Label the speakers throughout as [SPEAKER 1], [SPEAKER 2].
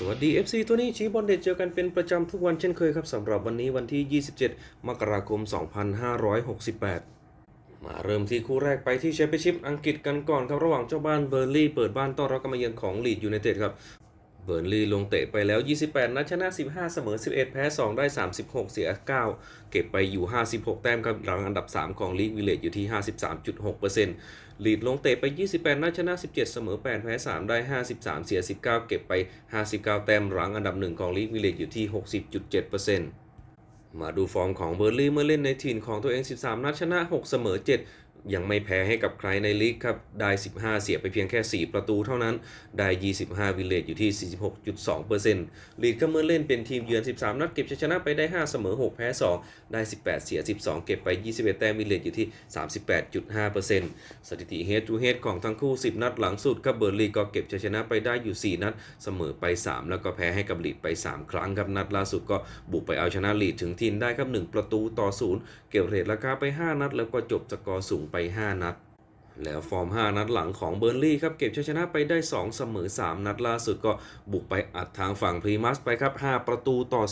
[SPEAKER 1] สวัสดี FC ตัวนี้ชี้บอลเด็ดเจอกันเป็นประจำทุกวันเช่นเคยครับสำหรับวันนี้วันที่ 27 มกราคม 2568 มาเริ่มที่คู่แรกไปที่แชมเปี้ยนชิพอังกฤษกันก่อนครับระหว่างเจ้าบ้านเบอร์ลี่เปิดบ้านต้อนรับการมาเยือนของลีดยูไนเต็ดครับเบอร์ลีย์ลงเตะไปแล้ว 28 นัดชนะ 15 เสมอ 11 แพ้ 2 ได้ 36 เสีย 9 เก็บไปอยู่ 56 แต้มครับหลังอันดับ 3 ของลีกวิลเลจอยู่ที่ 53.6% ลีดลงเตะไป 28 นัดชนะ 17 เสมอ 8 แพ้ 3 ได้ 53 เสีย 19 เก็บไป 59 แต้มหลังอันดับ1ของลีกวิลเลจอยู่ที่ 60.7%มาดูฟอร์มของเบอร์ลี่เมื่อเล่นในถิ่นของตัวเอง 13 นัดชนะ 6 เสมอ 7 ยังไม่แพ้ให้กับใครในลีกครับ ได้ 15 เสียไปเพียงแค่ 4 ประตูเท่านั้น ได้ 25 วิลเลจอยู่ที่ 46.2%ลีดก็เมื่อเล่นเป็นทีมเยือน 13 นัดเก็บชัยชนะไปได้ 5 เสมอ 6 แพ้ 2 ได้ 18 เสีย 12 เก็บไป 21 แต้มวิลเลจอยู่ที่ 38.5%สถิติ head to head ของทั้งคู่ 10 นัดหลังสุดครับเบอร์ลีก็เก็บชัยชนะไปได้อยู่ 4 นัด เสมอไป 3 แล้วก็แพ้ให้กับลีดไป 3 ครั้งครับนัดล่าสุดก็บุกไปเอาชนะลีดถึงทีนได้ครับ1ประตูต่อ 0 เก็บเรทราคาไป 5 นัด แล้วก็จบสกอร์สูงไป 5 นัด แล้วฟอร์ม 5 นัดหลังของเบอร์นลี่ครับ เก็บชัยชนะไปได้ 2 เสมอ 3 นัดล่าสุดก็บุกไปอัดทางฝั่งพรีมัสไปครับ 5 ประตูต่อ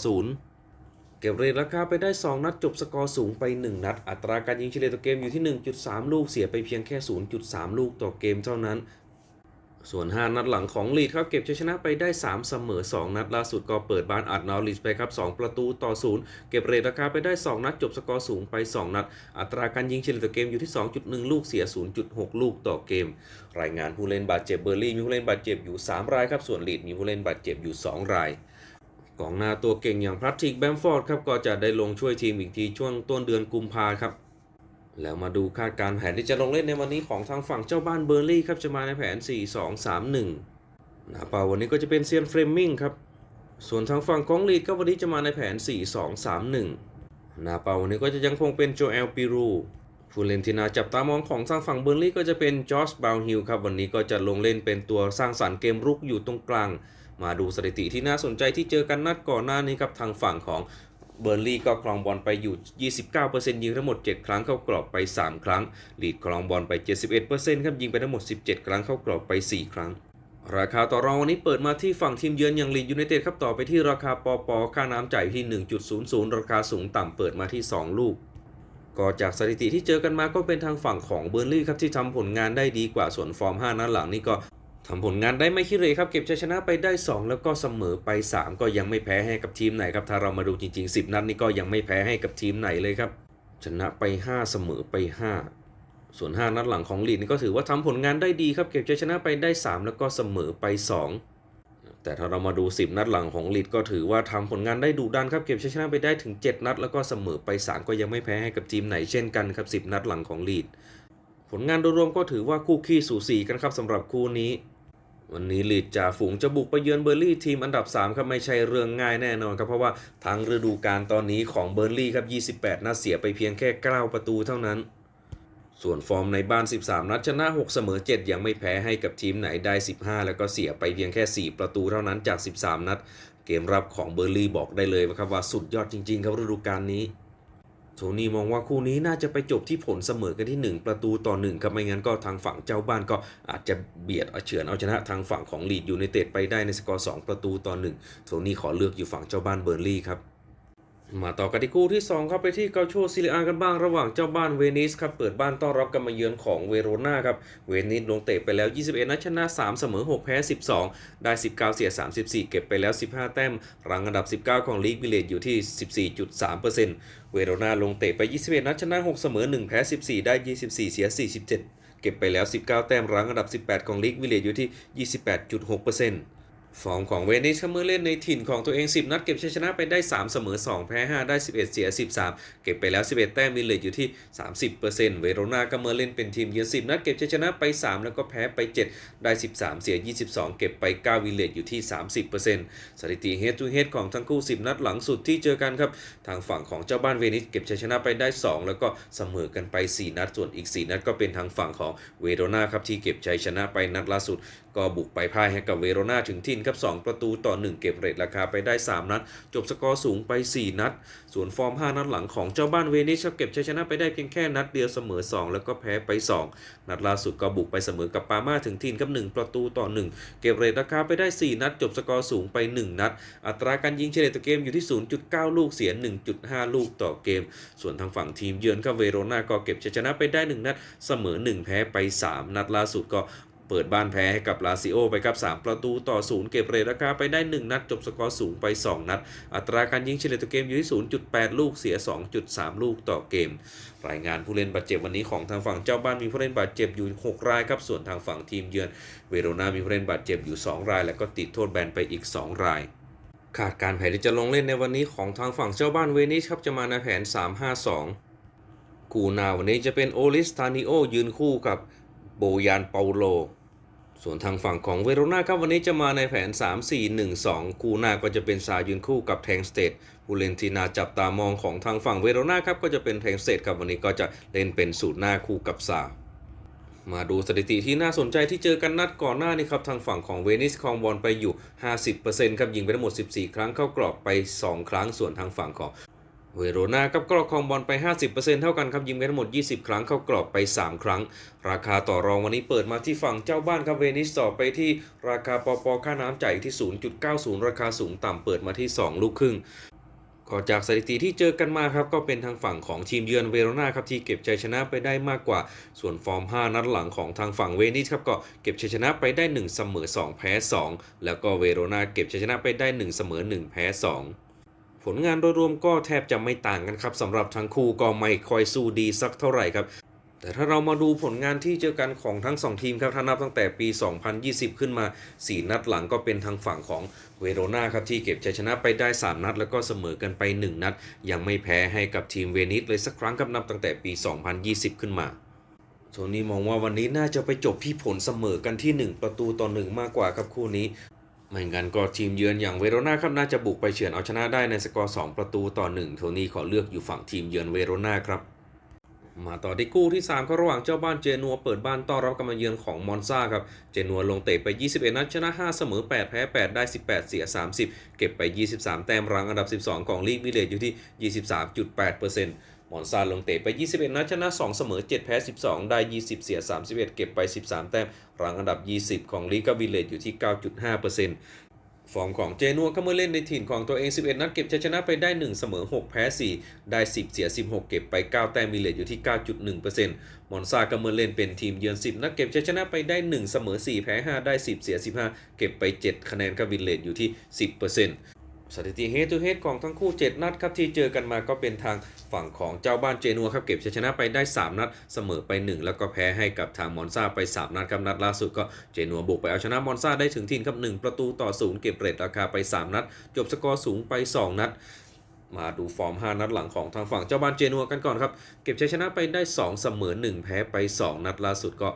[SPEAKER 1] 0เก็บเรทราคาไปได้ 2 นัดจบสกอร์สูงไป 1 นัด อัตราการยิงเฉลี่ยต่อเกมอยู่ที่ 1.3 ลูกเสียไปเพียงแค่ 0.3 ลูกต่อเกมเท่านั้น ส่วน 5 นัดหลังของลีดครับเก็บชัยชนะไปได้ 3 เสมอ 2 นัดล่าสุดก็เปิดบ้านอัดนอริสไปครับ 2 ประตูต่อ 0 เก็บเรทราคาไปได้ 2 นัดจบสกอร์สูงไป 2 นัด อัตราการยิงเฉลี่ยต่อเกมอยู่ที่ 2.1 ลูกเสีย 0.6 ลูกต่อเกม รายงานผู้เล่นบาดเจ็บเบอร์ลี่มีผู้เล่นบาดเจ็บอยู่ 3 รายครับส่วนลีดมีผู้เล่นบาดเจ็บอยู่ 2 รายกองหน้าตัวเก่งอย่างพลัตติกแบมฟอร์ดครับก็จะได้ลงช่วยทีมอีกทีช่วงต้นเดือนกุมภาครับ แล้วมาดูคาดการแผนที่จะลงเล่นในวันนี้ของทางฝั่งเจ้าบ้านเบอร์ลี่ครับจะมาในแผน 4-2-3-1น้าเป่าวันนี้ก็จะเป็นเซียนเฟรมมิงครับส่วนทางฝั่งของลีดก็วันนี้จะมาในแผน 4-2-3-1น้าเป่าวันนี้ก็จะยังคงเป็นโจเอลปิรูผู้เล่นที่น่าจับตามองของทางฝั่งเบอร์ลี่ก็จะเป็นจอร์จบาวฮิลครับวันนี้ก็จะลงเล่นเป็นตัวสร้างสรรค์เกมรุกอยู่ตรงกลาง มาดูสถิติที่น่าสนใจที่เจอกันนัดก่อนหน้านี้ครับทางฝั่งของ เบอร์ลี่ก็ครองบอลไปอยู่ 29%ยิงทั้งหมด 7 ครั้งเข้ากรอบไป 3 ครั้ง ลีดครองบอลไป 71%ครับยิงไปทั้งหมด 17 ครั้งเข้ากรอบไป 4 ครั้ง ราคาต่อรองวันนี้เปิดมาที่ฝั่งทีมเยือนอย่างลีดยูไนเต็ดครับต่อไปที่ราคาปอปอค่าน้ำจ่ายที่ 1.00 ราคาสูงต่ำเปิดมาที่ 2 ลูกก็จากสถิติที่เจอกันมาก็เป็นทางฝั่งของเบอร์ลี่ครับที่ทำผลงานได้ดีกว่าส่วนฟอร์ม 5 นัดหลังนี่ก็ ทำผลงานได้ไม่ขี้เหร่ครับ เก็บชัยชนะไปได้ 2 แล้วก็เสมอไป 3 ก็ยังไม่แพ้ให้กับทีมไหนครับ ถ้าเรามาดูจริง ๆ 10 นัดนี่ก็ยังไม่แพ้ให้กับทีมไหนเลยครับ ชนะไป 5 เสมอไป 5 ส่วน 5 นัดหลังของลีดนี่ก็ถือว่าทำผลงานได้ดีครับเก็บชัยชนะไปได้ 3 แล้วก็เสมอไป 2 แต่ถ้าเรามาดู 10 นัดหลังของลีดก็ถือว่าทำผลงานได้ดุดันครับเก็บชัยชนะไปได้ถึง 7 นัด แล้วก็เสมอไป 3 ก็ยังไม่แพ้ให้กับทีมไหนเช่นกันครับ10 นัดหลังของลีดผลงานโดยรวมก็ถือว่าคู่ขี้สูสีกันครับสำหรับคู่นี้ วันนี้ลีดจ่าฝูงจะบุกไปเยือนเบอร์ลี่ทีมอันดับ 3 ครับไม่ใช่เรื่องง่ายแน่นอนครับเพราะว่าทางฤดูกาลตอนนี้ของเบอร์ลี่ครับ 28 นัดเสียไปเพียงแค่ 9 ประตูเท่านั้น ส่วนฟอร์มในบ้าน 13 นัดชนะ 6 เสมอ 7 ยังไม่แพ้ให้กับทีมไหนได้ 15 แล้วก็เสียไปเพียงแค่ 4 ประตูเท่านั้นจาก 13 นัด เกมรับของเบอร์ลี่บอกได้เลยครับว่าสุดยอดจริงๆ ครับฤดูกาลนี้ โทนี่มองว่าคู่นี้น่าจะไปจบที่ผลเสมอกันที่ 1 ประตูต่อ1ครับไม่งั้นก็ทางฝั่งเจ้าบ้านก็อาจจะเบียดเอาเฉือนเอาชนะทางฝั่งของลีดยูไนเต็ดไปได้ในสกอร์2ประตูต่อ1โทนี่ขอเลือกอยู่ฝั่งเจ้าบ้านเบอร์ลี่ครับ มาต่อกันที่คู่ที่ 2 ครับไปที่เกาโชซิลิอากันบ้างระหว่างเจ้าบ้านเวนิสครับเปิดบ้านต้อนรับกันมาเยือนของเวโรนาครับเวนิสลงเตะไปแล้ว 21 นัดชนะ 3 เสมอ 6 แพ้ 12 ได้ 19 เสีย 34 เก็บไปแล้ว 15 แต้มรังอันดับ 19 ของลีกวิเลตอยู่ที่ 14.3%เวโรนาลงเตะไป 21 นัดชนะ 6 เสมอ 1 แพ้ 14 ได้ 24 เสีย 47 เก็บไปแล้ว 19 แต้มรังอันดับ 18 ของลีกวิเลตอยู่ที่ 28.6% ฟอร์มของเวนิสเมื่อเล่นในถิ่นของตัวเอง 10 นัดเก็บชัยชนะไปได้ 3 เสมอ 2 แพ้ 5 ได้ 11 เสีย 13 เก็บไปแล้ว 11 แต้มมีเลทอยู่ที่ 30%เวโรนาก็เมื่อเล่นเป็นทีมเยือน10 นัดเก็บชัยชนะไป 3 แล้วก็แพ้ไป 7 ได้ 13 เสีย 22 เก็บไป 9 วิเลทอยู่ที่ 30%สถิติ head to head ของทั้งคู่ 10 นัดหลังสุดที่เจอกันครับ ทางฝั่งของเจ้าบ้านเวนิสเก็บชัยชนะไปได้ 2 แล้วก็เสมอกันไป 4 นัดส่วนอีก 4 นัดก็เป็นทางฝั่งของเวโรนาครับที่เก็บชัยชนะไปนัดล่าสุด ก็บุกไปพ่ายให้กับเวโรนาถึงถิ่นครับ 2 ประตูต่อ 1 เก็บเรทราคาไปได้ 3 นัด จบสกอร์สูงไป 4 นัด ส่วนฟอร์ม 5 นัดหลังของเจ้าบ้านเวนิสครับเก็บชัยชนะไปได้เพียงแค่นัดเดียวเสมอ 2 แล้วก็แพ้ไป 2 นัดล่าสุดก็บุกไปเสมอกับปาม่าถึงทีนครับ1ประตูต่อ 1 เก็บเรทราคาไปได้ 4 นัด จบสกอร์สูงไป 1 นัด อัตราการยิงเฉลี่ยต่อเกมอยู่ที่ 0.9 ลูกเสีย 1.5 ลูกต่อเกม ส่วนทางฝั่งทีมเยือนก็เวโรนาก็เก็บชัยชนะไปได้ 1 นัดเสมอ 1 แพ้ไป 3 นัดล่าสุดก็ เปิดบ้านแพ้ให้กับลาซิโอไปครับ 3 ประตูต่อ 0 เก็บเรทราคาไปได้ 1 นัด จบสกอร์สูงไป 2 นัด อัตราการยิงเฉลี่ยต่อเกมอยู่ที่ 0.8 ลูกเสีย 2.3 ลูกต่อเกม รายงานผู้เล่นบาดเจ็บวันนี้ของทางฝั่งเจ้าบ้านมีผู้เล่นบาดเจ็บอยู่ 6 รายครับ ส่วนทางฝั่งทีมเยือน เวโรนามีผู้เล่นบาดเจ็บอยู่ 2 ราย แล้วก็ติดโทษแบนไปอีก 2 รายขาดการแผนที่จะลงเล่นในวันนี้ของทางฝั่งเจ้าบ้านเวนิสครับจะมาในแผน 3-5-2กูนาวันนี้จะเป็นโอลิสตานิโอยืนคู่กับโบยานเปาโล ส่วนทางฝั่งของเวโรนาครับวันนี้จะมาในแผน 3-4-1-2กูนาก็จะเป็นซายืนคู่กับแทงสเตทผู้เล่นที่น่าจับตามองของทางฝั่งเวโรนาครับก็จะเป็นแทงสเตทครับวันนี้ก็จะเล่นเป็นสูตรหน้าคู่กับซามาดูสถิติที่น่าสนใจที่เจอกันนัดก่อนหน้านี้ครับทางฝั่งของเวนิสคองบอลไปอยู่ 50%ครับยิงไปทั้งหมด 14 ครั้งเข้ากรอบไป 2 ครั้งส่วนทางฝั่งของ เวโรนาครับกรอบครองบอลไป 50%เท่ากันครับยิงไปทั้งหมด 20 ครั้งเข้ากรอบไป 3 ครั้ง ราคาต่อรองวันนี้เปิดมาที่ฝั่งเจ้าบ้านครับเวนิสต่อไปที่ราคาปอปอค่าน้ำจ่ายที่ 0.90 ราคาสูงต่ำเปิดมาที่ 2 ลูกครึ่งก็จากสถิติที่เจอกันมาครับก็เป็นทางฝั่งของทีมเยือนเวโรนาครับที่เก็บชัยชนะไปได้มากกว่า ส่วนฟอร์ม 5 นัดหลังของทางฝั่งเวนิสครับก็เก็บชัยชนะไปได้ 1 เสมอ 2 แพ้ 2 แล้วก็เวโรนาเก็บชัยชนะไปได้ 1 เสมอ 1 แพ้ 2 ผลงานโดยรวมก็แทบจะไม่ต่างกันครับสำหรับทั้งคู่ก็ไม่ค่อยสู้ดีสักเท่าไหร่ครับแต่ถ้าเรามาดูผลงานที่เจอกันของทั้ง 2 ทีมครับถ้านับตั้งแต่ปี 2020 ขึ้นมา 4 นัดหลังก็เป็นทางฝั่งของเวโรนาครับที่เก็บชัยชนะไปได้ 3 นัด แล้วก็เสมอกันไป 1 นัด ยังไม่แพ้ให้กับทีมเวนิสเลยสักครั้งครับนับตั้งแต่ปี 2020 ขึ้นมาโทนี่มองว่าวันนี้น่าจะไปจบที่ผลเสมอกันที่ 1 ประตูต่อ 1 มากกว่าครับคู่นี้ ไม่งั้นก็ทีมเยือนอย่างเวโรนาครับน่าจะบุกไปเฉือนเอาชนะได้ในสกอร์ 2 ประตูต่อ 1 โทนี่ขอเลือกอยู่ฝั่งทีมเยือนเวโรนาครับ มาต่อที่คู่ที่3ก็ระหว่างเจ้าบ้านเจนัวเปิดบ้านต้อนรับกำมาเยือนของมอนซาครับ เจนัวลงเตะไป 21 นัดชนะ 5 เสมอ 8 แพ้ 8 ได้ 18 เสีย 30 เก็บไป 23 แต้มรังอันดับ 12 ของลีกวิเลตอยู่ที่ 23.8% มอนซาลงเตะไป 21 นัดชนะ 2 เสมอ 7 แพ้ 12 ได้ 20 เสีย 31 เก็บไป 13 แต้มรังอันดับ 20 ของลีกาวิเลตอยู่ที่ 9.5%ฟอร์มของเจนัวก็เมื่อเล่นในถิ่นของตัวเอง 11 นัดเก็บชัยชนะไปได้ 1 เสมอ 6 แพ้ 4 ได้ 10 เสีย 16 เก็บไป 9 แต้มมีเลทอยู่ที่ 9.1%มอนซาก็เมื่อเล่นเป็นทีมเยือน 10 นัดเก็บชัยชนะไปได้ 1 เสมอ 4 แพ้ 5 ได้ 10 เสีย 15 เก็บไป 7 คะแนนกับวินเลทอยู่ที่ 10% สถิติเฮดทูเฮดของทั้งคู่ 7 นัดครับที่เจอกันมาก็เป็นทางฝั่งของเจ้าบ้านเจนัวครับเก็บชัยชนะไปได้ 3 นัด เสมอไป 1 แล้วก็แพ้ให้กับทางมอนซาไป 3 นัดครับนัดล่าสุดก็เจนัวบุกไปเอาชนะมอนซาได้ถึงทีนครับ 1 ประตูต่อ0เก็บเรทราคาไป 3 นัด จบสกอร์สูงไป 2 นัดมาดูฟอร์ม 5 นัดหลังของทางฝั่งเจ้าบ้านเจนัวกันก่อนครับ เก็บชัยชนะไปได้ 2 เสมอ 1 แพ้ไป 2 นัดล่าสุดก็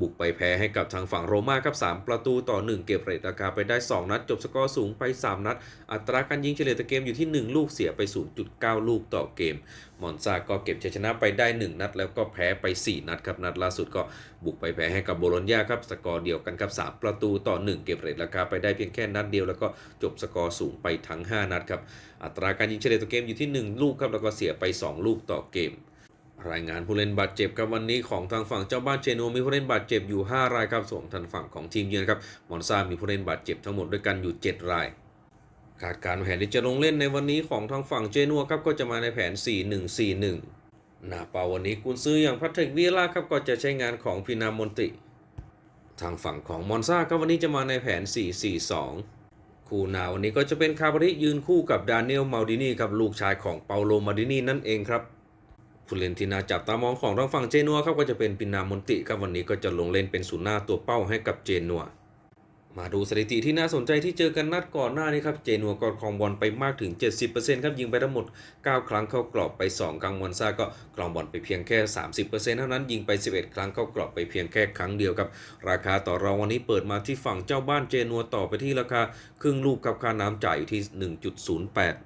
[SPEAKER 1] บุกไปแพ้ให้กับทางฝั่งโรม่าครับ 3 ประตูต่อ 1 เก็บเรทราคาไปได้ 2 นัด จบสกอร์สูงไป 3 นัด อัตราการยิงเฉลี่ยต่อเกมอยู่ที่ 1 ลูกเสียไป 0.9 ลูกต่อเกม มอนซาก็เก็บชัยชนะไปได้ 1 นัด แล้วก็แพ้ไป 4 นัดครับนัดล่าสุดก็บุกไปแพ้ให้กับโบโลญญาครับสกอร์เดียวกันครับ 3 ประตูต่อ 1 เก็บเรทราคาไปได้เพียงแค่นัดเดียวแล้วก็จบสกอร์สูงไปทั้ง 5 นัดครับอัตราการยิงเฉลี่ยต่อเกมอยู่ที่ 1 ลูกครับแล้วก็เสียไป 2 ลูกต่อเกม รายงานผู้เล่นบาดเจ็บครับวันนี้ของทางฝั่งเจ้าบ้านเจโนมีผู้เล่นบาดเจ็บอยู่ 5 รายครับส่วนทางฝั่งของทีมเยือนครับมอนซามีผู้เล่นบาดเจ็บทั้งหมดด้วยกันอยู่ 7 รายคาดการแผนที่จะลงเล่นในวันนี้ของทางฝั่งเจนัวครับก็จะมาในแผน 4-1-4-1 หน้าเป่าวันนี้กุนซื้ออย่างพัทริกวีล่าครับก็จะใช้งานของพินามอนติ ทางฝั่งของมอนซาครับวันนี้จะมาในแผน 4-4-2 คู่หนาวันนี้ก็จะเป็นคาบริยืนคู่กับดานิเอลมาดินีครับลูกชายของเปาโลมาดินีนั่นเองครับ ผู้เล่นที่น่าจับตามองของทางฝั่งเจนัวครับก็จะเป็นปินามอนติครับวันนี้ก็จะลงเล่นเป็นศูนย์หน้าตัวเป้าให้กับเจนัวมาดูสถิติที่น่าสนใจที่เจอกันนัดก่อนหน้านี้ครับเจนัวก็ครองบอลไปมากถึง 70%ครับยิงไปทั้งหมด 9 ครั้งเข้ากรอบไป 2 ครั้งมอนซาก็ครองบอลไปเพียงแค่ 30%เท่านั้นยิงไป 11 ครั้งเข้ากรอบไปเพียงแค่ครั้งเดียวครับราคาต่อรองวันนี้เปิดมาที่ฝั่งเจ้าบ้านเจนัวต่อไปที่ราคาครึ่งลูกกับค่าน้ำจ่ายอยู่ที่ 1.08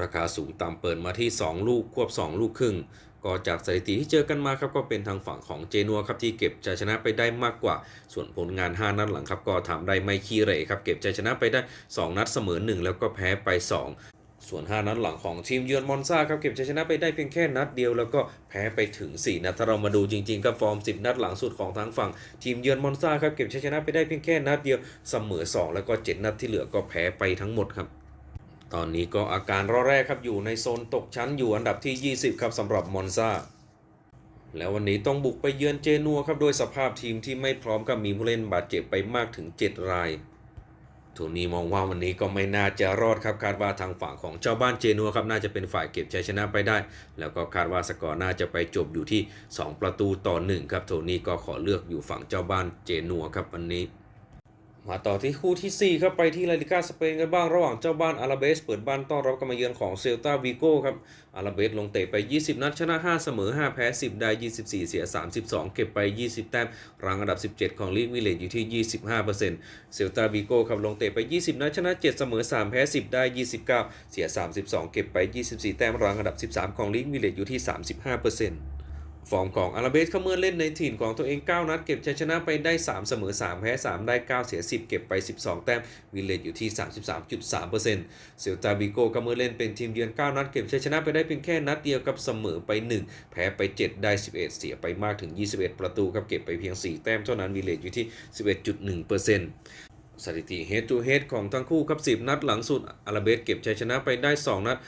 [SPEAKER 1] ราคาสูงต่ำเปิดมาที่ 2 ลูกควบ 2 ลูกครึ่ง ก็จากสถิติที่เจอกันมาครับก็เป็นทางฝั่งของเจนัวครับที่เก็บชัยชนะไปได้มากกว่า ส่วนผลงาน 5 นัดหลังครับก็ทำได้ไม่ขี้เหร่ครับเก็บชัยชนะไปได้ 2 นัดเสมอ 1 แล้วก็แพ้ไป 2ส่วน 5 นัดหลังของทีมเยือนมอนซาครับเก็บชัยชนะไปได้เพียงแค่นัดเดียวแล้วก็แพ้ไปถึง 4 นัดถ้าเรามาดูจริงๆกับฟอร์ม 10 นัดหลังสุดของทางฝั่งทีมเยือนมอนซาครับเก็บชัยชนะไปได้เพียงแค่นัดเดียวเสมอ 2 แล้วก็ 7 นัดที่เหลือก็แพ้ไปทั้งหมดครับ ตอนนี้ก็อาการรอแรกครับอยู่ในโซนตกชั้นอยู่อันดับที่ 20 ครับสำหรับมอนซาแล้ววันนี้ต้องบุกไปเยือนเจนัวครับโดยสภาพทีมที่ไม่พร้อมกับมีผู้เล่นบาดเจ็บไปมากถึง 7 รายโทนี่มองว่าวันนี้ก็ไม่น่าจะรอดครับคาดว่าทางฝั่งของเจ้าบ้านเจนัวครับน่าจะเป็นฝ่ายเก็บชัยชนะไปได้ แล้วก็คาดว่าสกอร์น่าจะไปจบอยู่ที่ 2 ประตูต่อ1ครับโทนี่ก็ขอเลือกอยู่ฝั่งเจ้าบ้านเจนัวครับวันนี้ มาต่อที่คู่ทีสี่ 4 ครับ ไปที่ลาลิกาสเปนกันบ้างระหว่างเจ้าบ้านอาราเบส เปิดบ้านต้อนรับกำมาเยือนของเซลตาวิโก้ครับอาราเบสลงเตะไป 20 นัดชนะ 5 เสมอ 5 แพ้ 10 ได้ 24 เสีย 32 เก็บไป 20 แต้มรังอันดับ 17 ของลีกวิเลตอยู่ที่ 25%เซลตาวิโก้ครับลงเตะไป 20 นัดชนะ 7 เสมอ 3 แพ้ 10 ได้ 29 เสีย 32 เก็บไป 24 แต้มรังอันดับ 13 ของลีกวิเลตอยู่ที่ 35% ฟอร์มของอาราเบสเขาเมื่อเล่นในถิ่นของตัวเอง 9 นัด เก็บชัยชนะไปได้ 3 เสมอ 3 แพ้ 3 ได้ 9 เสีย 10 เก็บไป 12 แต้มวิเลจอยู่ที่ 33.3%เซลตาบิโกก็เมื่อเล่นเป็นทีมเยือน 9 นัด เก็บชัยชนะไปได้เพียงแค่นัดเดียวกับเสมอไป 1 แพ้ไป 7 ได้ 11 เสียไปมากถึง 21 ประตูครับเก็บไปเพียง 4 แต้มเท่านั้นวิเลจอยู่ที่ 11.1%สถิติ head to head ของทั้งคู่ครับ 10 นัดหลังสุดอาราเบสเก็บชัยชนะไปได้ 2 นัด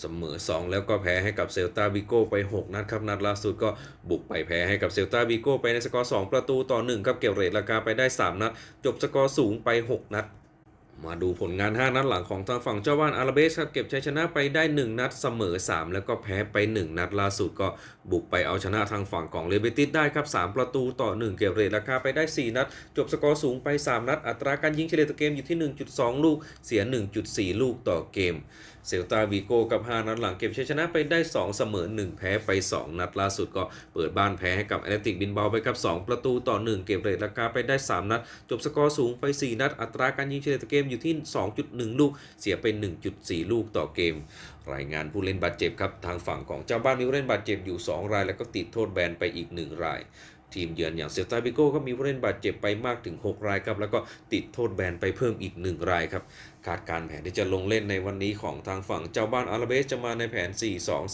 [SPEAKER 1] เสมอ 2 แล้วก็แพ้ให้กับเซลตาบิโก้ไป 6 นัดครับ นัดล่าสุดก็บุกไปแพ้ให้กับเซลตาบิโก้ไปในสกอร์ 2 ประตูต่อ 1 ครับเก็บเรทราคาไปได้ 3 นัด จบสกอร์สูงไป 6 นัดมาดูผลงาน 5 นัดหลังของทางฝั่งเจ้าบ้านอาราเบสครับเก็บชัยชนะไปได้ 1 นัดเสมอ 3 แล้วก็แพ้ไป 1 นัดล่าสุดก็บุกไปเอาชนะทางฝั่งของเลเบติสได้ครับ 3 ประตูต่อ 1 เก็บเรทราคาไปได้ 4 นัด จบสกอร์สูงไป 3 นัด อัตราการยิงเฉลี่ยต่อเกมอยู่ที่ 1.2 ลูก เสีย 1.4 ลูกต่อเกม เซลตาวีโก้กับ 5 นัดหลังเก็บชัยชนะไปได้ 2 เสมอ 1 แพ้ไป 2 นัดล่าสุดก็เปิดบ้านแพ้ให้กับแอตเลติกบินเบาไปกับ 2 ประตูต่อ 1 เก็บเรทราคาไปได้ 3 นัด จบสกอร์สูงไป 4 นัด อัตราการยิงเฉลี่ยต่อเกมอยู่ที่ 2.1 ลูก เสียไป 1.4 ลูกต่อเกม รายงานผู้เล่นบาดเจ็บครับ ทางฝั่งของเจ้าบ้านมีผู้เล่นบาดเจ็บอยู่ 2 ราย แล้วก็ติดโทษแบนไปอีก 1 รายทีมเยือนอย่างเซลตาบิโก้ก็มีผู้เล่นบาดเจ็บไปมากถึง 6 รายครับ แล้วก็ติดโทษแบนไปเพิ่มอีก 1 รายครับ คาดการแผนที่จะลงเล่นในวันนี้ของทางฝั่งเจ้าบ้านอาราเบสจะมาในแผน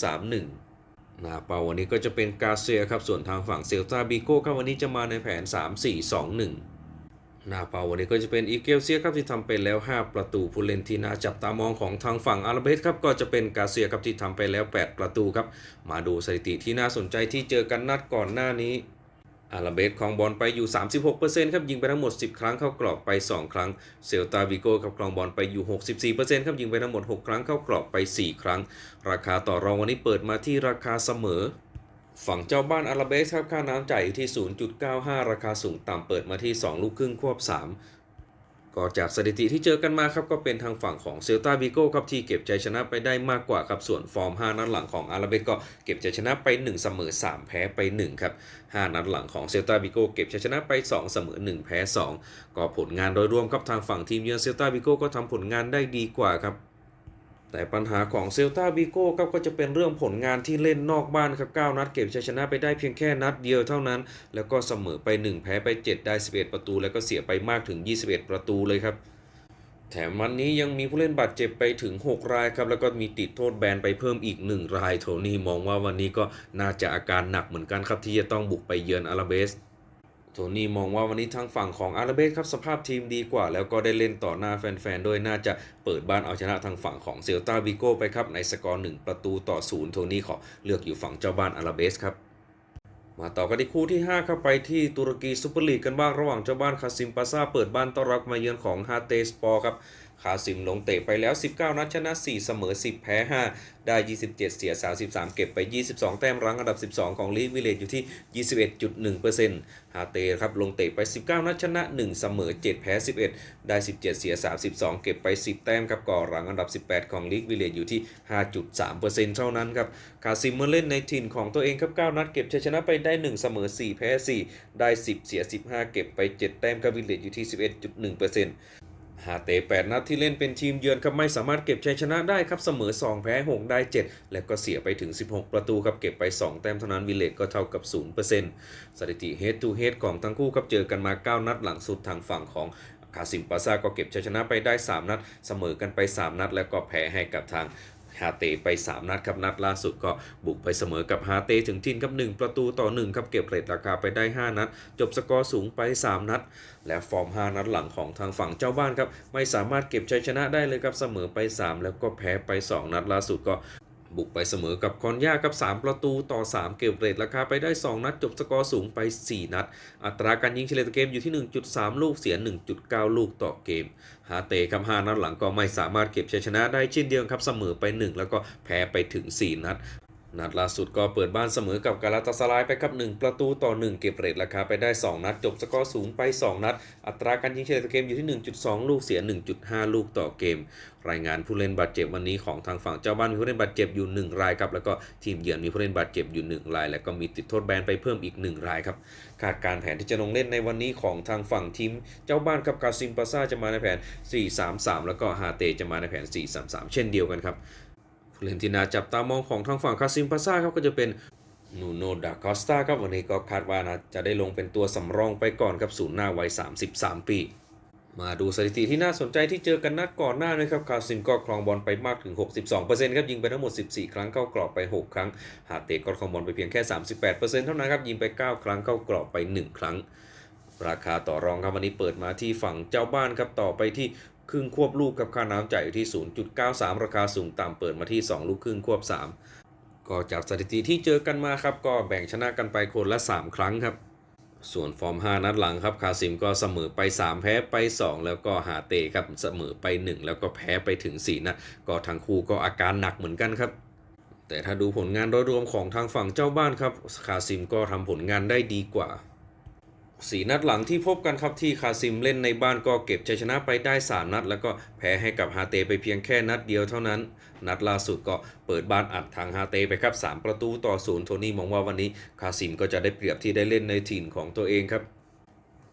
[SPEAKER 1] 4-2-3-1 หน้าเป้าวันนี้ก็จะเป็นกาเซียครับ ส่วนทางฝั่งเซลตาบิโก้ครับวันนี้จะมาในแผน 3-4-2-1 หน้าเป้าวันนี้ก็จะเป็นอีเกลเซียครับที่ทำไปแล้ว 5 ประตูผู้เล่นที่น่าจับตามองของทางฝั่งอาราเบสครับก็จะเป็นกาเซียครับที่ทำไปแล้ว 8 ประตูครับ มาดูสถิติที่น่าสนใจที่เจอกันนัดก่อนหน้านี้ อาราเบสคลองบอลไปอยู่ 36%ครับยิงไปทั้งหมด 10 ครั้งเข้ากรอบไป 2 ครั้ง เซลตาวิโก้ครับครองบอลไปอยู่ 64%ครับยิงไปทั้งหมด 6 ครั้งเข้ากรอบไป 4 ครั้ง ราคาต่อรองวันนี้เปิดมาที่ราคาเสมอ ฝั่งเจ้าบ้านอาราเบสครับค่าน้ำจ่ายอยู่ที่ 0.95 ราคาสูงต่ำเปิดมาที่ 2 ลูกครึ่งควบ 3 ก็จากสถิติที่เจอกันมาครับก็เป็นทางฝั่งของเซลตาวิโก้ครับที่เก็บใจชนะไปได้มากกว่าครับส่วนฟอร์ม 5 นัดหลังของอาราเบกก็เก็บใจชนะไป 1 เสมอ 3 แพ้ไป 1 ครับ 5 นัดหลังของเซลตาวิโก้เก็บชัยชนะไป 2 เสมอ 1 แพ้ 2 ก็ผลงานโดยรวมครับทางฝั่งทีมเยือนเซลตาวิโก้ก็ทำผลงานได้ดีกว่าครับ แต่ปัญหาของเซลตาบิโก้ครับก็จะเป็นเรื่องผลงานที่เล่นนอกบ้านครับ9นัดเก็บชัยชนะไปได้เพียงแค่นัดเดียวเท่านั้น แล้วก็เสมอไป 1 แพ้ไป 7 ได้ 11 ประตู แล้วก็เสียไปมากถึง 21 ประตูเลยครับ แถมวันนี้ยังมีผู้เล่นบาดเจ็บไปถึง 6 รายครับ แล้วก็มีติดโทษแบนไปเพิ่มอีก 1 ราย โทนี่มองว่าวันนี้ก็น่าจะอาการหนักเหมือนกันครับที่จะต้องบุกไปเยือนอาราเบส โทนี่มองว่าวันนี้ทางฝั่งของอาราเบสครับสภาพทีมดีกว่า แล้วก็ได้เล่นต่อหน้าแฟนๆด้วยน่าจะเปิดบ้านเอาชนะทางฝั่งของเซลตาวิโก้ไปครับ ในสกอร์ 1 ประตูต่อศูนย์โทนี่ขอเลือกอยู่ฝั่งเจ้าบ้านอาราเบสครับมาต่อกันที่คู่ที่5เข้าไปที่ตุรกีซูเปอร์ลีกกันบ้างระหว่างเจ้าบ้านคาซิมปาซาเปิดบ้านต้อนรับมาเยือนของฮาเตสปอร์ครับ คาซิมลงเตะไปแล้ว 19 นัดชนะ 4 เสมอ 10 แพ้ 5 ได้ 27 เสีย 33 เก็บไป 22 แต้มรั้งอันดับ 12 ของลีกวิเลจอยู่ที่ 21.1%ฮาเตครับลงเตะไป 19 นัดชนะ 1 เสมอ 7 แพ้ 11 ได้ 17 เสีย 32 เก็บไป 10 แต้มครับก่อรั้งอันดับ 18 ของลีกวิเลจอยู่ที่ 5.3%เท่านั้นครับคาซิมเมื่อเล่นในถิ่นของตัวเองครับ9นัดเก็บชัยชนะไปได้ 1 เสมอ 4 แพ้ 4 ได้ 10 เสีย 15 เก็บไป 7 แต้มครับวิเลจอยู่ที่ 11.1% ฮาเตแปดนัดที่เล่นเป็นทีมเยือนครับไม่สามารถเก็บชัยชนะได้ครับเสมอ 2 แพ้ 6 ได้ 7 และก็เสียไปถึง 16 ประตูครับเก็บไป 2 แต้มเท่านั้นวิเลตก็เท่ากับ 0%สถิติ head to head ของทั้งคู่ครับเจอกันมา 9 นัดหลังสุดทางฝั่งของคาซิมปาซาก็เก็บชัยชนะไปได้ 3 นัด เสมอกันไป 3 นัด แล้วก็แพ้ให้กับทาง ฮาเตไป 3 นัดครับนัดล่าสุดก็บุกไปเสมอกับฮาเตถึงทินครับ1ประตูต่อ1ครับเก็บเรทราคาไปได้ 5 นัด จบสกอร์สูงไป 3 นัด และฟอร์ม 5 นัดหลังของทางฝั่งเจ้าบ้านครับไม่สามารถเก็บชัยชนะได้เลยครับเสมอไป 3 แล้วก็แพ้ไป 2 นัดล่าสุดก็ บุกไปเสมอกับคอนยากับ 3 ประตูต่อ 3 เก็บเรทราคาไปได้ 2 นัด จบสกอร์สูงไป 4 นัด อัตราการยิงเฉลี่ยต่อเกมอยู่ที่ 1.3 ลูกเสีย 1.9 ลูกต่อเกม ฮาเตครับ5นัดหลังก็ไม่สามารถเก็บชัยชนะได้เช่นเดียวครับเสมอไป 1 แล้วก็แพ้ไปถึง 4 นัด นัดล่าสุดก็เปิดบ้านเสมอกับกาลาตาสลายไปครับ1ประตูต่อ 1 เก็บเรทราคาไปได้ 2 นัด จบสกอร์สูงไป 2 นัด อัตราการยิงเฉลี่ยต่อเกมอยู่ที่ 1.2 ลูกเสีย 1.5 ลูกต่อเกม รายงานผู้เล่นบาดเจ็บวันนี้ของทางฝั่งเจ้าบ้านมีผู้เล่นบาดเจ็บอยู่ 1 รายครับแล้วก็ทีมเยือนมีผู้เล่นบาดเจ็บอยู่ 1 ราย แล้วก็มีติดโทษแบนไปเพิ่มอีก 1 รายครับคาดการแผนที่จะลงเล่นในวันนี้ของทางฝั่งทีม เจ้าบ้านกับกาซิมปาซาจะมาในแผน 4-3-3 แล้วก็ฮาเตจะมาในแผน 4-3-3 เช่นเดียวกันครับ ผู้เล่นที่น่าจับตามองของทางฝั่งคาซิมปาซาครับก็จะเป็นนูโนดาคอสตาครับวันนี้ก็คาดว่านะจะได้ลงเป็นตัวสำรองไปก่อนครับศูนย์หน้าวัย 33 ปี มาดูสถิติที่น่าสนใจที่เจอกันนัดก่อนหน้านะครับคาซิมก็ครองบอลไปมากถึง 62%ครับยิงไปทั้งหมด 14 ครั้งเข้ากรอบไป 6 ครั้ง หาเตะก็ครองบอลไปเพียงแค่ 38%เท่านั้นครับยิงไป 9 ครั้งเข้ากรอบไป 1 ครั้งราคาต่อรองครับวันนี้เปิดมาที่ฝั่งเจ้าบ้านครับต่อไปที่ ครึ่งควบลูกกับค่าน้ำจ่ายอยู่ที่ 0.93 ราคาสูงต่ำเปิดมาที่ 2 ลูกครึ่งควบ 3 ก็จากสถิติที่เจอกันมาครับ ก็แบ่งชนะกันไปคนละ 3 ครั้งครับ ส่วนฟอร์ม 5 นัดหลังครับคาซิมก็เสมอไป 3 แพ้ไป 2 แล้วก็หาเตครับเสมอไป 1 แล้วก็แพ้ไปถึง4นัดก็ทั้งคู่ก็อาการหนักเหมือนกันครับแต่ถ้าดูผลงานโดยรวมของทางฝั่งเจ้าบ้านครับคาซิมก็ทำผลงานได้ดีกว่า สีนัดหลังที่พบกันครับที่คาซิมเล่นในบ้านก็เก็บชัยชนะไปได้ 3 นัด แล้วก็แพ้ให้กับฮาเตไปเพียงแค่นัดเดียวเท่านั้น นัดล่าสุดก็เปิดบ้านอัดทางฮาเตไปครับ 3 ประตูต่อศูนย์โทนี่มองว่าวันนี้คาซิมก็จะได้เปรียบที่ได้เล่นในถิ่นของตัวเองครับ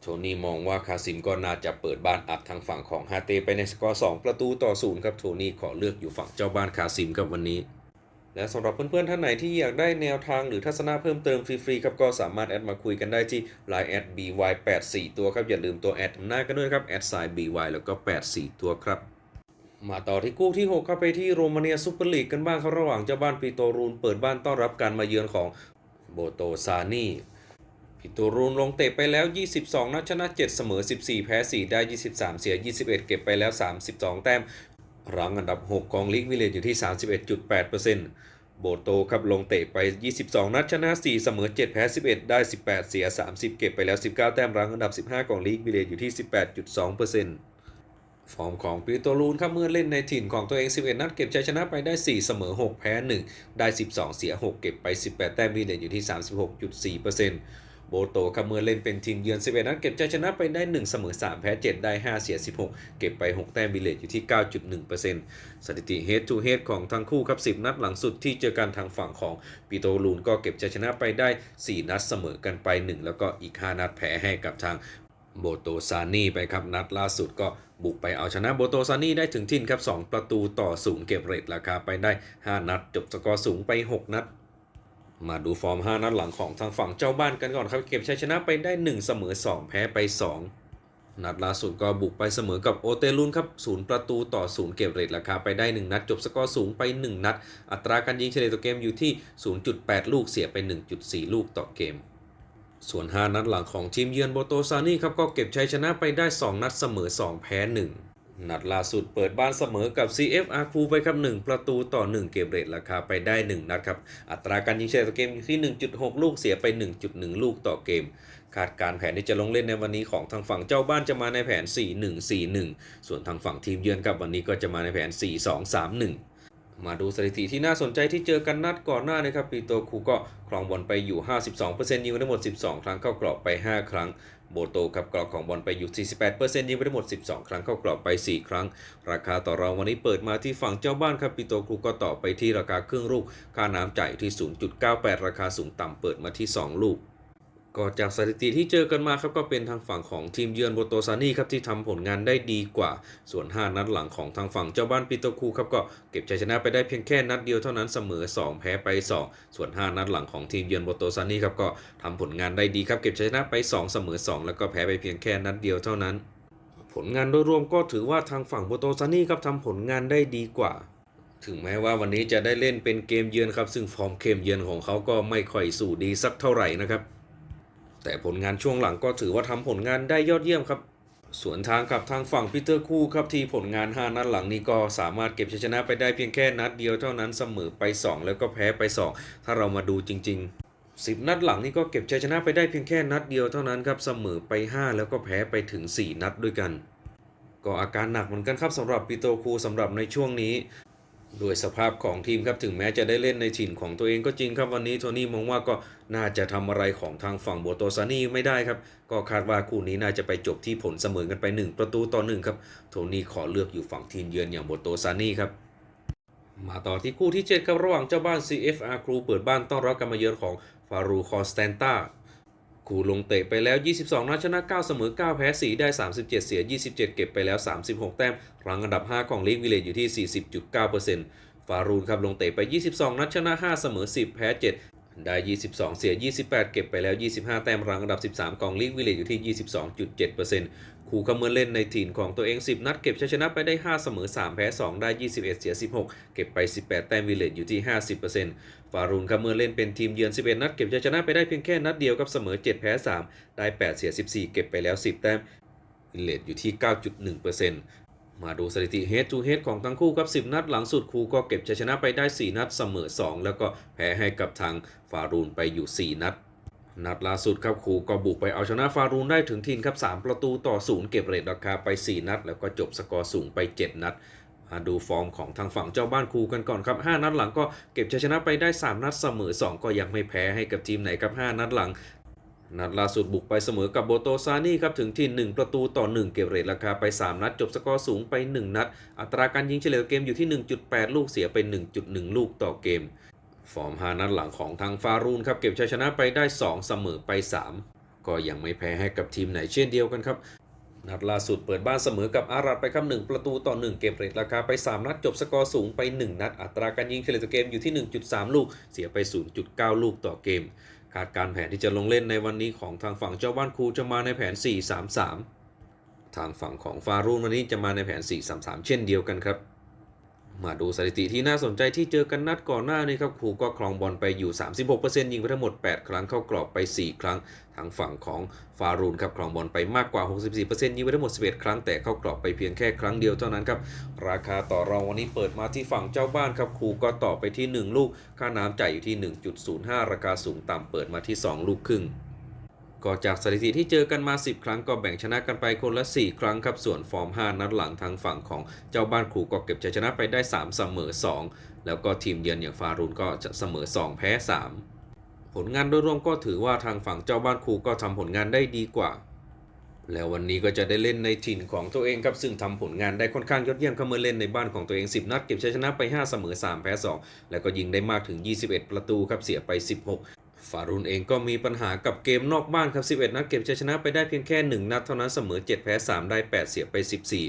[SPEAKER 1] โทนี่มองว่าคาซิมก็น่าจะเปิดบ้านอัดทางฝั่งของฮาเตไปในสกอร์2ประตูต่อศูนย์ครับโทนี่ขอเลือกอยู่ฝั่งเจ้าบ้านคาซิมครับวันนี้ และสำหรับเพื่อนๆท่านไหนที่อยากได้แนวทางหรือทัศนะเพิ่มเติมฟรีๆครับก็สามารถแอดมาคุยกันได้ที่ line at by84 ตัวครับ อย่าลืมตัวแอดหน้ากันด้วยครับ at sign by แล้วก็ 84 ตัวครับมาต่อที่คู่ที่ 6 ครับไปที่โรมาเนียซูเปอร์ลีกกันบ้างครับระหว่างเจ้าบ้านปีโตรูนเปิดบ้านต้อนรับการมาเยือนของโบโตซานีปิโตรูนลงเตะไปแล้ว 22 นัดชนะ 7 เสมอ 14 แพ้ 4 ได้ 23 เสีย 21 เก็บไปแล้ว 32 แต้ม รั้งอันดับ 6 ของลีกวิเลจอยู่ที่ 31.8%โบโตครับลงเตะไป 22 นัดชนะ 4 เสมอ 7 แพ้ 11 ได้ 18 เสีย 30 เก็บไปแล้ว 19 แต้มรั้งอันดับ 15 ของลีกวิเลจอยู่ที่ 18.2%ฟอร์มของปิโตรูนครับเมื่อเล่นในถิ่นของตัวเอง 11 นัดเก็บชัยชนะไปได้ 4 เสมอ 6 แพ้ 1 ได้ 12 เสีย 6 เก็บไป 18 แต้มวิเลจอยู่ที่ 36.4% โบโตครับเมื่อเล่นเป็นทีมเยือน 11 นัดเก็บชัยชนะไปได้ 1 เสมอ 3 แพ้ 7 ได้ 5 เสีย 16 เก็บไป 6 แต้มวิเลจอยู่ที่ 9.1%สถิติ head to head ของทั้งคู่ครับ 10 นัดหลังสุดที่เจอกันทางฝั่งของปิโตรูนก็เก็บชัยชนะไปได้ 4 นัดเสมอกันไป 1 แล้วก็อีก 5 นัดแพ้ให้กับทางโบโตซานี่ไปครับนัดล่าสุดก็บุกไปเอาชนะโบโตซานี่ได้ถึงทินครับ 2 ประตูต่อศูนย์เก็บเรทราคาไปได้ 5 นัด จบสกอร์สูงไป 6 นัด มาดูฟอร์ม 5 นัดหลังของทางฝั่งเจ้าบ้านกันก่อนครับ เก็บชัยชนะไปได้ 1 เสมอ 2 แพ้ไป 2 นัดล่าสุดก็บุกไปเสมอกับโอเตลุนครับศูนย์ประตูต่อศูนย์เก็บเรทราคาไปได้ 1 นัด จบสกอร์สูงไป 1 นัด อัตราการยิงเฉลี่ยต่อเกมอยู่ที่ 0.8 ลูกเสียไป 1.4 ลูกต่อเกม ส่วน 5 นัดหลังของทีมเยือนโบโตซานี่ครับก็เก็บชัยชนะไปได้ 2 นัดเสมอ 2 แพ้ 1 นัดล่าสุดเปิดบ้านเสมอกับ CFR คูไปครับ 1 ประตูต่อ 1 เก็บเรทราคาไปได้ 1 นัดครับ อัตราการยิงเฉลี่ยต่อเกมอยู่ที่ 1.6 ลูกเสียไป 1.1 ลูกต่อเกม คาดการแผนที่จะลงเล่นในวันนี้ของทางฝั่งเจ้าบ้านจะมาในแผน 4-1-4-1 ส่วนทางฝั่งทีมเยือนกับวันนี้ก็จะมาในแผน 4-2-3-1มาดูสถิติที่น่าสนใจที่เจอกันนัดก่อนหน้านะครับปีโตคูก็ครองบอลไปอยู่ 52%ยิงไปทั้งหมด 12 ครั้งเข้ากรอบไป 5 ครั้ง โบโตครับกรอบของบอลไปอยู่ 48%ยิงไปทั้งหมด 12 ครั้งเข้ากรอบไป 4 ครั้ง ราคาต่อรองวันนี้เปิดมาที่ฝั่งเจ้าบ้านครับปีโตครูก็ต่อไปที่ราคาครึ่งลูก ค่าน้ำจ่ายที่ 0.98 ราคาสูงต่ำเปิดมาที่ 2 ลูก ก็จากสถิติที่เจอกันมาครับก็เป็นทางฝั่งของทีมเยือนโบโตซานี่ครับที่ทำผลงานได้ดีกว่า ส่วน 5 นัดหลังของทางฝั่งเจ้าบ้านปิโตคูครับก็เก็บชัยชนะไปได้เพียงแค่นัดเดียวเท่านั้นเสมอ 2 แพ้ไป 2 ส่วน 5 นัดหลังของทีมเยือนโบโตซานี่ครับก็ทำผลงานได้ดีครับเก็บชัยชนะไป 2 เสมอ 2 แล้วก็แพ้ไปเพียงแค่นัดเดียวเท่านั้น ผลงานโดยรวมก็ถือว่าทางฝั่งโบโตซานี่ครับทำผลงานได้ดีกว่าถึงแม้ว่าวันนี้จะได้เล่นเป็นเกมเยือนครับ ซึ่งฟอร์มเกมเยือนของเขาก็ไม่ค่อยสู่ดีสักเท่าไหร่นะครับ แต่ผลงานช่วงหลังก็ถือว่าทำผลงานได้ยอดเยี่ยมครับส่วนทางกับทางฝั่งพีเตอร์คู่ครับที่ผลงาน 5 นัดหลังนี้ก็สามารถเก็บชัยชนะไปได้เพียงแค่นัดเดียวเท่านั้นเสมอไป 2 แล้วก็แพ้ไป 2 ถ้าเรามาดูจริง ๆ10 นัดหลังนี่ก็เก็บชัยชนะไปได้เพียงแค่นัดเดียวเท่านั้นครับเสมอไป 5 แล้วก็แพ้ไปถึง 4 นัดด้วยกัน ก็อาการหนักเหมือนกันครับสำหรับปีโตคูสำหรับในช่วงนี้ ด้วยสภาพของทีมครับถึงแม้จะได้เล่นในถิ่นของตัวเองก็จริงครับวันนี้โทนี่มองว่าก็น่าจะทำอะไรของทางฝั่งโบโตซานี่ไม่ได้ครับ ก็คาดว่าคู่นี้น่าจะไปจบที่ผลเสมอกันไป 1 ประตูต่อ1ครับโทนี่ขอเลือกอยู่ฝั่งทีมเยือนอย่างโบโตซานี่ครับมาต่อที่คู่ที่7ครับระหว่างเจ้าบ้าน CFR ครูเปิดบ้านต้อนรับการมาเยือนของฟารูคอสแตนตา คู่ลงเตะไปแล้ว 22 นัดชนะ 9 เสมอ 9 แพ้ 4 ได้ 37 เสีย 27 เก็บไปแล้ว 36 แต้ม รังอันดับ 5 ของลีกวิเลตอยู่ที่ 40.9%ฟารูนครับลงเตะไป 22 นัดชนะ 5 เสมอ 10 แพ้ 7 ได้ 22 เสีย 28 เก็บไปแล้ว 25 แต้ม รังอันดับ 13 ของลีกวิเลตอยู่ที่ 22.7% คู่คำเมือนเล่นในถิ่นของตัวเอง 10 นัดเก็บชัยชนะไปได้ 5 เสมอ 3 แพ้ 2 ได้ 21 เสีย 16 เก็บไป 18 แต้มวิเลตอยู่ที่ 50%ฟารูนครับเมือเล่นเป็นทีมเยือน 11 นัดเก็บชัยชนะไปได้เพียงแค่นัดเดียวกับเสมอ 7 แพ้ 3 ได้ 8 เสีย 14 เก็บไปแล้ว 10 แต้มวิเลตอยู่ที่ 9.1%มาดูสถิติ head to head ของทั้งคู่ครับ 10 นัดหลังสุดคู่ก็เก็บชัยชนะไปได้ 4 นัดเสมอ 2 แล้วก็แพ้ให้กับทางฟารูนไปอยู่ 4 นัด นัดล่าสุดครับครูก็บุกไปเอาชนะฟารูนได้ถึงทีนครับ 3 ประตูต่อ0เก็บเรทราคาไป 4 นัด แล้วก็จบสกอร์สูงไป 7 นัด มาดูฟอร์มของทางฝั่งเจ้าบ้านครูกันก่อนครับ 5 นัดหลังก็เก็บชัยชนะไปได้ 3 นัดเสมอ 2 ก็ยังไม่แพ้ให้กับทีมไหนครับ 5 นัดหลังนัดล่าสุดบุกไปเสมอกับโบโตซานี่ครับถึงที่ 1 ประตูต่อ 1 เก็บเรทราคาไป 3 นัด จบสกอร์สูงไป 1 นัด อัตราการยิงเฉลี่ยเกมอยู่ที่ 1.8 ลูกเสียไป 1.1 ลูกต่อเกม ฟอร์ม5นัดหลังของทางฟารูนครับเก็บชัยชนะไปได้ 2 เสมอไป 3 ก็ยังไม่แพ้ให้กับทีมไหนเช่นเดียวกันครับ นัดล่าสุดเปิดบ้านเสมอกับอารัดไปครับ1ประตูต่อ 1 เกมเรทราคาไป 3 นัดจบสกอร์สูงไป 1 นัด อัตราการยิงเฉลี่ยต่อเกมอยู่ที่ 1.3 ลูก เสียไป 0.9 ลูกต่อเกมคาดการแผนที่จะลงเล่นในวันนี้ของทางฝั่งเจ้าบ้านครูจะมาในแผน 4-3-3 ทางฝั่งของฟารูนวันนี้จะมาในแผน 4-3-3 เช่นเดียวกันครับ มาดูสถิติที่น่าสนใจที่เจอกันนัดก่อนหน้านี้ครับครูก็ครองบอลไปอยู่ 36%ยิงไปทั้งหมด 8 ครั้งเข้ากรอบไป 4 ครั้งทางฝั่งของฟารูนครับครองบอลไปมากกว่า 64%ยิงไปทั้งหมด 11 ครั้งแต่เข้ากรอบไปเพียงแค่ครั้งเดียวเท่านั้นครับราคาต่อรองวันนี้เปิดมาที่ฝั่งเจ้าบ้านครับครูก็ต่อไปที่ 1 ลูก ค่าน้ำจ่ายอยู่ที่ 1.05 ราคาสูงต่ำเปิดมาที่ 2 ลูกครึ่ง ก็จากสถิติที่เจอกันมา 10 ครั้งก็แบ่งชนะกันไปคนละ 4 ครั้งครับ ส่วนฟอร์ม 5 นัดหลังทางฝั่งของเจ้าบ้านครูก็เก็บชัยชนะไปได้ 3 เสมอ 2 แล้วก็ทีมเยือนอย่างฟารูนก็จะเสมอ 2 แพ้ 3 ผลงานโดยรวมก็ถือว่าทางฝั่งเจ้าบ้านครูก็ทำผลงานได้ดีกว่า แล้ววันนี้ก็จะได้เล่นในถิ่นของตัวเองครับ ซึ่งทำผลงานได้ค่อนข้างยอดเยี่ยมเข้ามาเล่นในบ้านของตัวเอง 10 นัดเก็บชัยชนะไป 5 เสมอ 3 แพ้ 2 แล้วก็ยิงได้มากถึง 21 ประตูครับเสียไป 16 ฟารุนเองก็มีปัญหากับเกมนอกบ้านครับ 11 นัดเก็บชัยชนะไปได้เพียงแค่ 1 นัดเท่านั้นเสมอ 7 แพ้ 3 ได้ 8 เสียไป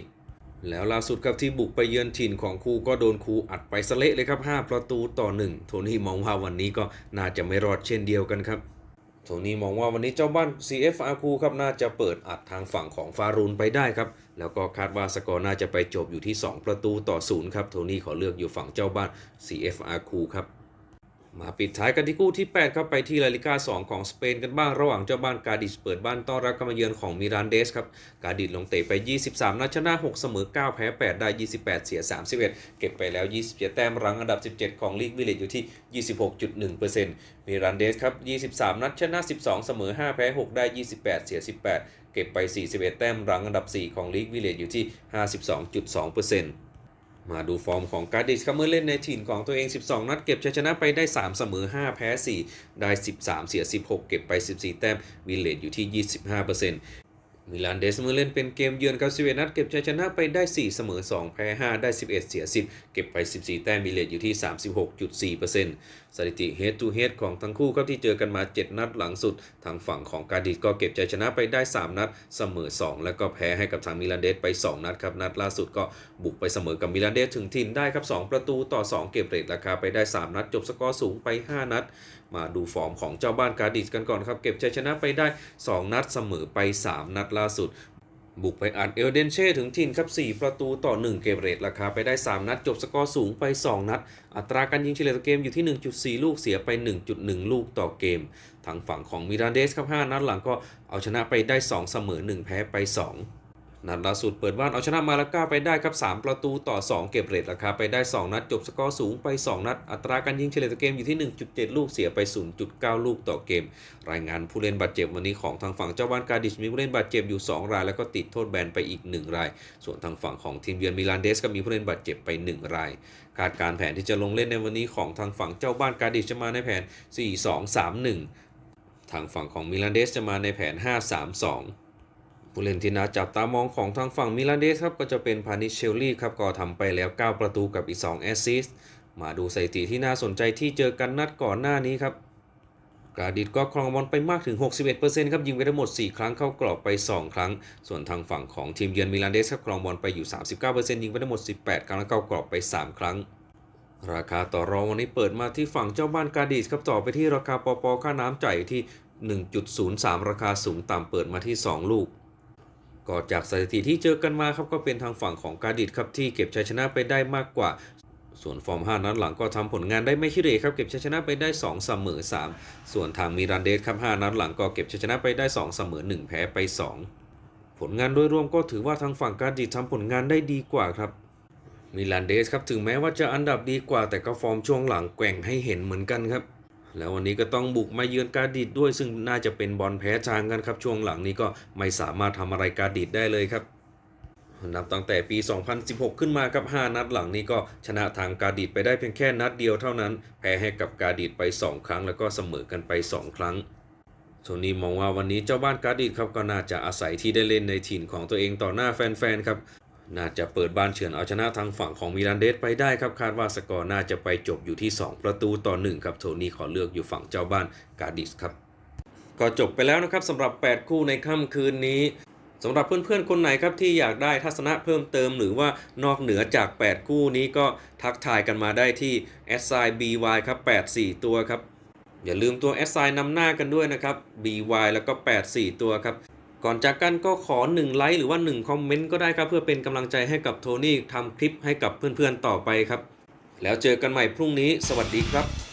[SPEAKER 1] 14 แล้วล่าสุดครับที่บุกไปเยือนถิ่นของครูก็โดนครูอัดไปสะเละเลยครับ 5 ประตูต่อ 1 โทนี่มองว่าวันนี้ก็น่าจะไม่รอดเช่นเดียวกันครับ โทนี่มองว่าวันนี้เจ้าบ้าน CFR คูครับน่าจะเปิดอัดทางฝั่งของฟารูนไปได้ครับ แล้วก็คาดว่าสกอร์น่าจะไปจบอยู่ที่ 2 ประตูต่อศูนย์ครับ โทนี่ขอเลือกอยู่ฝั่งเจ้าบ้าน CFR คูครับ มาปิดท้ายกันที่คู่ที่ 8 ครับไปที่ลาลิกา 2 ของสเปนกันบ้างระหว่างเจ้าบ้านกาดิสเปิดบ้านต้อนรับการมาเยือนของมิรานเดสครับกาดิสลงเตะไป 23 นัดชนะ 6 เสมอ 9 แพ้ 8 ได้ 28 เสีย 31 เก็บไปแล้ว 27 แต้มรังอันดับ 17 ของลีกวิลเลตอยู่ที่ 26.1%มิรานเดสครับ 23 นัดชนะ 12 เสมอ 5 แพ้ 6 ได้ 28 เสีย 18 เก็บไป 41 แต้มรังอันดับ 4 ของลีกวิลเลตอยู่ที่ 52.2% มาดูฟอร์มของการดิชครับเมื่อเล่นในถิ่นของตัวเอง 12 นัดเก็บชัยชนะไปได้ 3 เสมอ 5 แพ้ 4 ได้ 13 เสีย 16 เก็บไป 14 แต้มวิลเลตอยู่ที่ 25% มิลานเดสเมื่อเล่นเป็นเกมเยือนกับ11นัดเก็บชัยชนะไปได้ 4 เสมอ 2 แพ้ 5 ได้ 11 เสีย 10 เก็บไป 14 แต้มวิเลตอยู่ที่ 36.4%สสถิติ head to head ของทั้งคู่ครับที่เจอกันมา 7 นัดหลังสุด ทางฝั่งของกาดิสก็เก็บใจชนะไปได้ 3 นัด เสมอ 2 แล้วก็แพ้ให้กับทางมิลานเดสไป 2 นัดครับ นัดล่าสุดก็บุกไปเสมอกับมิลานเดสถึงถิ่นได้ครับ 2 ประตูต่อ 2 เก็บเรทราคาไปได้ 3 นัด จบสกอร์สูงไป 5 นัด มาดูฟอร์มของเจ้าบ้านการดิสกันก่อนครับ เก็บชัยชนะไปได้ 2 นัดเสมอไป 3 นัดล่าสุด บุกไปอัดเอลเดนเช่ถึงถิ่นครับ 4 ประตูต่อ 1 เกมเรทราคาไปได้ 3 นัด จบสกอร์สูงไป 2 นัด อัตราการยิงเฉลี่ยต่อเกมอยู่ที่ 1.4 ลูกเสียไป 1.1 ลูกต่อเกม ทางฝั่งของมิรานเดสครับ 5 นัดหลังก็เอาชนะไปได้ 2 เสมอ 1 แพ้ไป 2 นัดล่าสุดเปิดบ้านเอาชนะมาลาก้าไปได้ครับ 3 ประตูต่อ 2 เก็บเรทราคาไปได้ 2 นัด จบสกอร์สูงไป 2 นัด อัตราการยิงเฉลี่ยต่อเกมอยู่ที่ 1.7 ลูกเสียไป 0.9 ลูกต่อเกม รายงานผู้เล่นบาดเจ็บวันนี้ของทางฝั่งเจ้าบ้านกาดิชมีผู้เล่นบาดเจ็บอยู่ 2 ราย แล้วก็ติดโทษแบนไปอีก 1 ราย ส่วนทางฝั่งของทีมเยือนมิลานเดสก็มีผู้เล่นบาดเจ็บไป 1 ราย คาดการแผนที่จะลงเล่นในวันนี้ของทางฝั่งเจ้าบ้านกาดิชจะมาในแผน 4-2-3-1 ทางฝั่งของมิลานเดสจะมาในแผน 5-3-2 ผู้เล่นที่น่าจับตามองของทางฝั่งมิลานเดสครับก็จะเป็นพานิชเชลลี่ครับก็ทำไปแล้ว 9 ประตูกับอีก 2 แอสซิสต์มาดูสถิติที่น่าสนใจที่เจอกันนัดก่อนหน้านี้ครับกาดิดก็ครองบอลไปมากถึง 61%ครับยิงไปทั้งหมด 4 ครั้งเข้ากรอบไป 2 ครั้ง ส่วนทางฝั่งของทีมเยือนมิลานเดสครับครองบอลไปอยู่ 39%ยิงไปทั้งหมด 18 ครั้งและเข้ากรอบไป 3 ครั้ง ราคาต่อรองวันนี้เปิดมาที่ฝั่งเจ้าบ้านกาดิสครับต่อไปที่ราคาปอปอค่าน้ำจ่ายที่ 1.03 ราคาสูงต่ำเปิดมาที่ 2 ลูก ก็จากสถิติที่เจอกันมาครับก็เป็นทางฝั่งของกาดิดครับที่เก็บชัยชนะไปได้มากกว่า ส่วนฟอร์ม 5 นัดหลังก็ทำผลงานได้ไม่ขี้เหร่ครับเก็บชัยชนะไปได้2เสมอ3 ส่วนทางมิรันเดสครับ5นัดหลังก็เก็บชัยชนะไปได้2เสมอ1 แพ้ไป 2 ผลงานโดยรวมก็ถือว่าทางฝั่งกาดิดทำผลงานได้ดีกว่าครับมิลันเดสครับถึงแม้ว่าจะอันดับดีกว่าแต่ก็ฟอร์มช่วงหลังแกว่งให้เห็นเหมือนกันครับ แล้ววันนี้ก็ต้องบุกมาเยือนกาดิดด้วย ซึ่งน่าจะเป็นบอลแพ้ทางกันครับ ช่วงหลังนี้ก็ไม่สามารถทำอะไรกาดิดได้เลยครับนับตั้งแต่ปี 2016 ขึ้นมากับ 5 นัดหลังนี้ก็ชนะทางกาดิดไปได้เพียงแค่นัดเดียวเท่านั้น แพ้ให้กับกาดิดไป 2 ครั้ง แล้วก็เสมอกันไป 2 ครั้งโทนี่มองว่าวันนี้เจ้าบ้านกาดิดครับก็น่าจะอาศัยที่ได้เล่นในถิ่นของตัวเองต่อหน้าแฟนๆครับ น่าจะเปิดบ้านเฉือนเอาชนะทางฝั่งของมิลันเดสไปได้ครับคาดว่าสกอร์น่าจะไปจบอยู่ที่ 2 ประตูต่อ 1 ครับโทนี่ขอเลือกอยู่ฝั่งเจ้าบ้านกาดิสครับ ก็จบไปแล้วนะครับสำหรับ 8 คู่ในค่ำคืนนี้สำหรับเพื่อนๆ คนไหนครับที่อยากได้ทัศนะเพิ่มเติมหรือว่านอกเหนือจาก 8 คู่นี้ก็ทักทายกันมาได้ที่ s i BY ครับ 84 ตัวครับ อย่าลืมตัว s i นำหน้ากันด้วยนะครับ BY แล้วก็ 84 ตัวครับ ก่อนจากกันก็ขอ 1 ไลค์หรือว่า 1 คอมเมนต์ก็ได้ครับ เพื่อเป็นกำลังใจให้กับโทนี่ทำคลิปให้กับเพื่อนๆต่อไปครับ แล้วเจอกันใหม่พรุ่งนี้ สวัสดีครับ